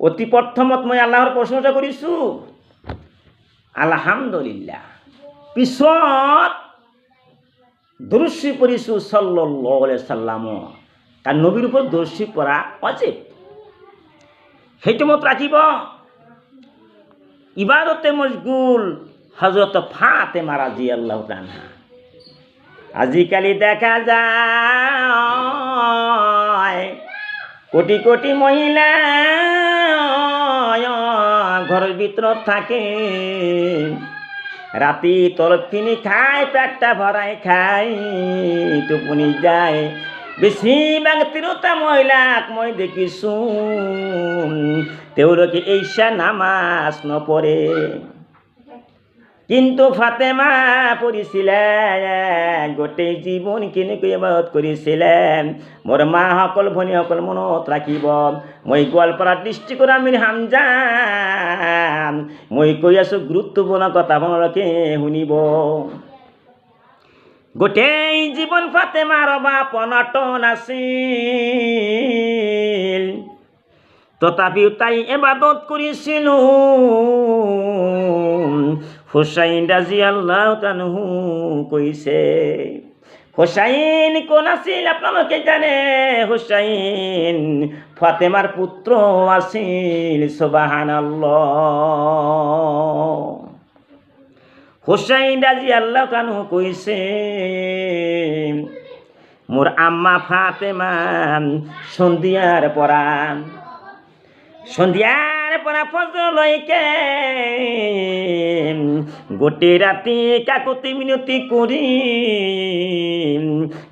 অতি প্ৰথমত মই আল্লাহৰ প্ৰশংসা কৰিছোঁ আলহামদুলিল্লাহ পিছত দৰচি পৰিছোঁ আলাইহি চাল্লাম কাৰণ নবীৰ ওপৰত দৰচি পৰা অজিব। সেইটো মত ৰাখিব ইবাদতে মজগুল হজরত ফাতে মারাজি আল্লাহ তানহা আজিকালি দেখা যায়, কোটি কোটি মহিলা ঘরের ভিতর থাকে। ৰাতি তলফিনি খাই পেটটা ভৰাই খাই টুপুনি যায়। বেছিভাগ তিৰোতা মহিলাক মই দেখিছোঁ তেওঁলোকে ঈশা নামাজ নপঢ়ে কিন্তু ফাতেমা পঢ়িছিলে গোটেই জীৱন কেনেকৈ ইবাদত কৰিছিলে মোৰ মাসকল ভনীসকল মনত ৰাখিব মই গোৱালপাৰা ডিষ্ট্ৰিক্টৰ আমিৰ হামজান। মই কৈ আছোঁ, গুৰুত্বপূৰ্ণ কথা আপোনালোকে শুনিব। গোটেই জীৱন ফাতেমাৰ বাপ অনাটন আছিল। তথাপিও তাই এবাদত কৰিছিলোঁ। হুচাইন ৰাজি আল্লাহ তানহু কৈছে হুচাইন কোন আছিল আপোনালোকে জানে? হুচাইন ফাতেমাৰ পুত্ৰ আছিল চবাহান হুচাইন ৰাজি আল্লাহ তানহু কৈছে মোৰ আম্মা ফাতেমা সন্ধিয়াৰ পৰা সন্ধিয়াৰ পৰা ফজলৈকে গোটেই ৰাতি কাকতি মিনতি কৰি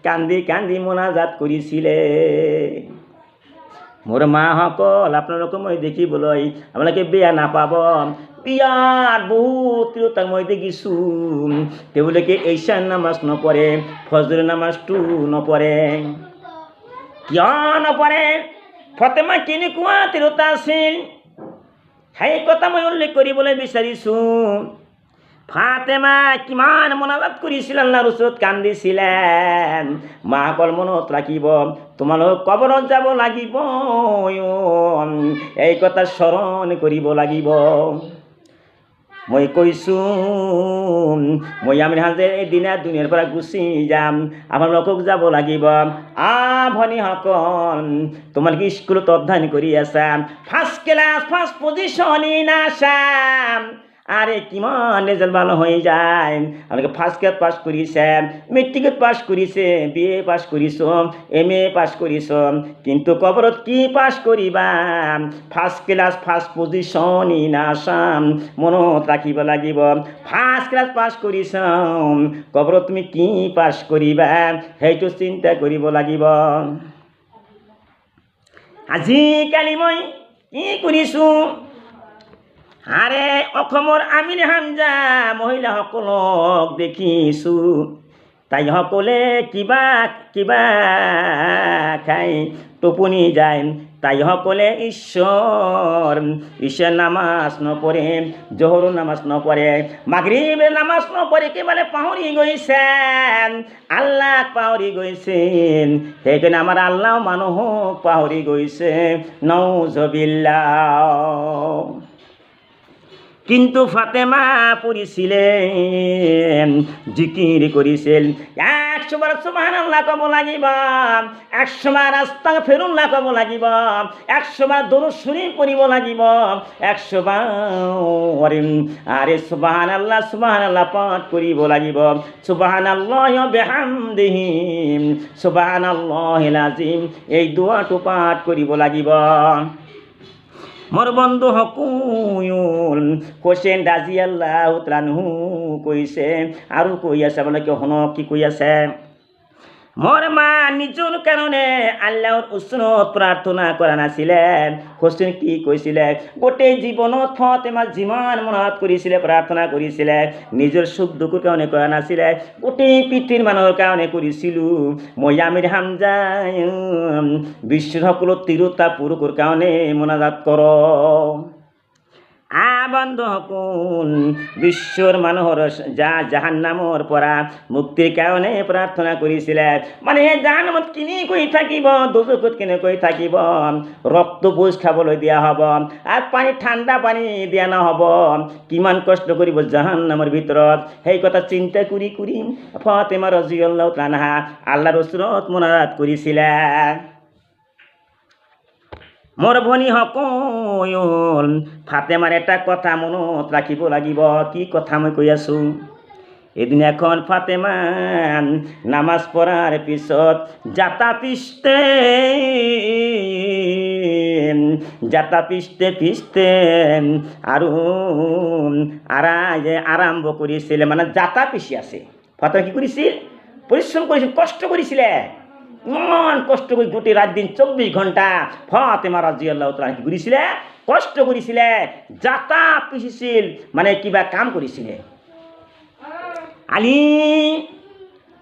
কান্দি কান্দি মনাজাত কৰিছিলে মোৰ মাসকল আপোনালোকে মই দেখিবলৈ আপোনালোকে বেয়া নাপাব। বিয়াত বহুত তিৰোতাক মই দেখিছোঁ। তেওঁলোকে ঈশান নামাজ নপঢ়ে, ফজৰ নামাজটো নপঢ়ে। কিয় নপঢ়ে? ফতেমা কেনেকুৱা তিৰোতা আছিল? সেই কথা মই উল্লেখ কৰিবলৈ বিচাৰিছোঁ ফাতেমা কিমান মনাজাত কৰিছিল আল্লাহৰ ওচৰত কান্দিছিলে মাসকল মনত ৰাখিব তোমালোক কবৰত যাব লাগিব এই কথা স্মৰণ কৰিব লাগিব। মই কৈছোঁ মই আমি হাজে এদিনা দুনিয়াৰ পৰা গুচি যাম আপোনালোকক যাব লাগিব। আ ভনীসকল তোমালোকে স্কুলত অধ্যয়ন কৰি আছা? First class first position in Assam আরে কিমান রেজাল্ট ভালো হয়ে যায়। আমাকে ফার্স্ট ক্লাস পাস করিছে মেট্রিকত পাস করিছে বি এ পাস করিছ এম এ পাস করিছ কিন্তু কবরত কি পাস করিবা first class first position in Assam, মনত ৰাখিব লাগিব। ফাৰ্ষ্ট ক্লাছ পাছ কৰিছ কবৰত তুমি কি পাছ কৰিবা সেইটো চিন্তা কৰিব লাগিব। আজিকালি মই কি কৰিছোঁ? আৰে অসমৰ আমিন হামজা মহিলাসকলক দেখিছোঁ। তাইসকলে কিবা কিবা খাই, টোপনি যায় তাই সকলে ঈশ্বৰ ঈশ্বৰ নামাজ নপঢ়ে জহৰ নামাজ নপঢ়ে মাগৰিবৰ নামাজ নপঢ়ে একেবাৰে পাহৰি গৈছে আল্লাহ পাহৰি গৈছে সেইকাৰণে আমাৰ আল্লাহ মানুহক পাহৰি গৈছে। নৌজবিল্লা কিন্তু ফাতেমা পঢ়িছিলেন জিকির একশো বার সুবাহান আল্লাহ কব লাগিব একশো বার রাস্তা ফেরুল্লাহ কব লাগিব একশো বার দরু শুনি পড়িব লাগিব একশো বার আরে সুবাহান আল্লাহ সুবাহান আল্লাহ পাঠ কৰিব লাগিব। সুবাহান আল্লাহ বেহাম দেহিম সুবাহান আল্লাহ লাজিম এই দোৱাটো পাঠ কৰিব লাগিব। মোৰ বন্ধু হকুল হোসেন ৰাজি আল্লাহ কৈছে। আৰু কৈ আছে আপোনালোকে শুনক কি কৈ আছে? মোৰ মা নিজৰ কাৰণে আল্লাহৰ ওচৰত প্ৰাৰ্থনা কৰা নাছিলে হোসেন কি কৈছিলে গোটেই জীৱনত ফতেমা যিমান মনত কৰিছিলে, প্ৰাৰ্থনা কৰিছিলে, নিজৰ সুখ দুখৰ কাৰণে কৰা নাছিলে, গোটেই পৃথিৱীৰ মানুহৰ কাৰণে কৰিছিলোঁ। মই আমিৰ হামজাই বিশ্বৰ সকলো তিৰোতা পুৰুষৰ কাৰণে মনাজাত কৰ। আ বন্ধ হকুন। বিশ্বর মানুহৰ যা জাহান নামৰ পৰা মুক্তিৰ কাৰণে প্ৰাৰ্থনা কৰিছিলে মানে সেই জাহান্নামত কিনি কৰি থাকিব? দুজকত কেনেকৈ থাকিব? ৰক্ত পোজ খাবলৈ দিয়া হ'ব। আৰু পানী, ঠাণ্ডা পানী দিয়া নহ'ব। কিমান কষ্ট কৰিব জাহান নামৰ ভিতৰত? সেই কথা চিন্তা কৰি কৰি ফতেমা ৰজিউল্লাহ তানহা আল্লাহৰ ওচৰত মোনাজাত কৰিছিলে। মোৰ ভনী সকল, ফাতেমাৰ এটা কথা মনত ৰাখিব লাগিব। কি কথা মই কৈ আছোঁ? এদিন এখন ফাতেমা নামাজ পঢ়াৰ পিছত জাতা পিষ্টে জাতা পিষ্টে পিষ্টে, আৰু আৰা আৰম্ভ কৰিছিলে মানে জাতা পিচি আছে। ফাতেমা কি কৰিছিল? পৰিশ্ৰম কৰিছিল, কষ্ট কৰিছিলে। ইমান কষ্ট কৰি গোটেই ৰাত দিন চৌব্বিছ ঘণ্টা ফাতেমা ৰাজি আল্লাহ তালা কি কৰিছিলে কষ্ট কৰিছিলে জাতা পিচিছিল মানে কিবা কাম কৰিছিলে আলি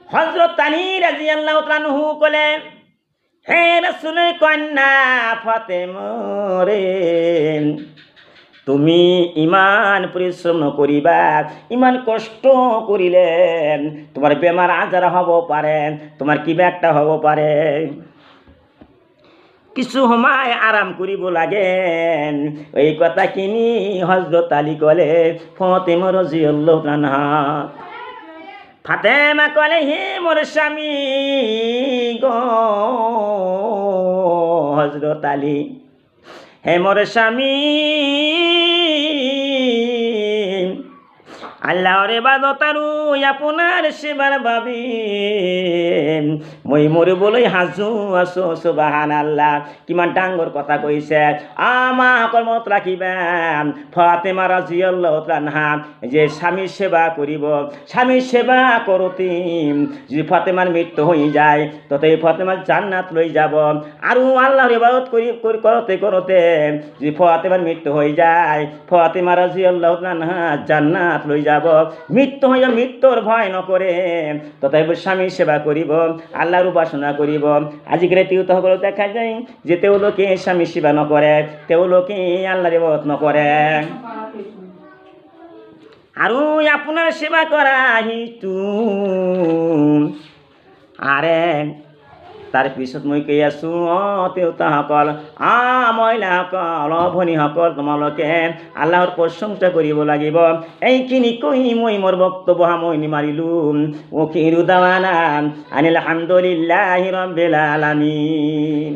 হজরত আলী রাজি আল্লাহ তালাহু কলে হে রসুল কন্যা ফাতেমরে তুমি ইমান পৰিশ্ৰম নকৰিবা ইমান কষ্ট কৰিলে তোমাৰ বেমাৰ আজাৰ হ'ব পাৰে তোমাৰ কিবা এটা হ'ব পাৰে কিছু সময় আৰাম কৰিব লাগে এই কথাখিনি হজরত আলী ক'লে ফতেমৰ জিয়ল্লাহ তানহা ফাতেমা ক'লে, হে মোৰ স্বামী গ হজরত আলী। হে মোর স্বামী আল্লাহর ইবাদত আৰু আপোনাৰ সেৱাৰ বাবে। মই মৰিবলৈ সাজু আছো সুবাহান আল্লাহ কিমান ডাঙৰ কথা কৈছে আমাসকল মনত ৰাখিবা ফাতেমা ৰাজিয়াল্লাহ তানহা যে স্বামী সেৱা কৰিব স্বামী সেৱা কৰোঁতে যদি ফাতেমাৰ মৃত্যু হৈ যায় ততে ফাতেমাৰ জান্নাত লৈ যাব। আৰু আল্লাহৰ ইবাদত কৰি কৰোঁতে কৰোঁতে যদি ফাতেমাৰ মৃত্যু হৈ যায়, ফাতেমা ৰাজিয়াল্লাহ তানহা জান্নাত লৈ যাব। মৃত্যু হইয়া মৃত্যুর ভয় নকৰে তথাপি স্বামী সেৱা কৰিব আল্লাহৰ উপাসনা করিব। আজিকালি তিউতসকলক দেখা যায় যে তেওঁলোকে স্বামী সেৱা নকৰে তেওঁলোকে আল্লাহৰ ইবাদত নকৰে আৰু আপোনাৰ সেৱা কৰা সিটো আৰে তাৰ পিছত মই কৈ আছোঁ, অঁ দেউতাসকল আ মহিলাসকল অঁ ভনীসকল তোমালোকে আল্লাহৰ প্ৰশংসা কৰিব লাগিব। এইখিনি কৈ মই মোৰ বক্তব্য সামৰণি মাৰিলোঁ। অখিৰু দাৱানা আনিল হামদুলিল্লাহি ৰবিল আলামিন।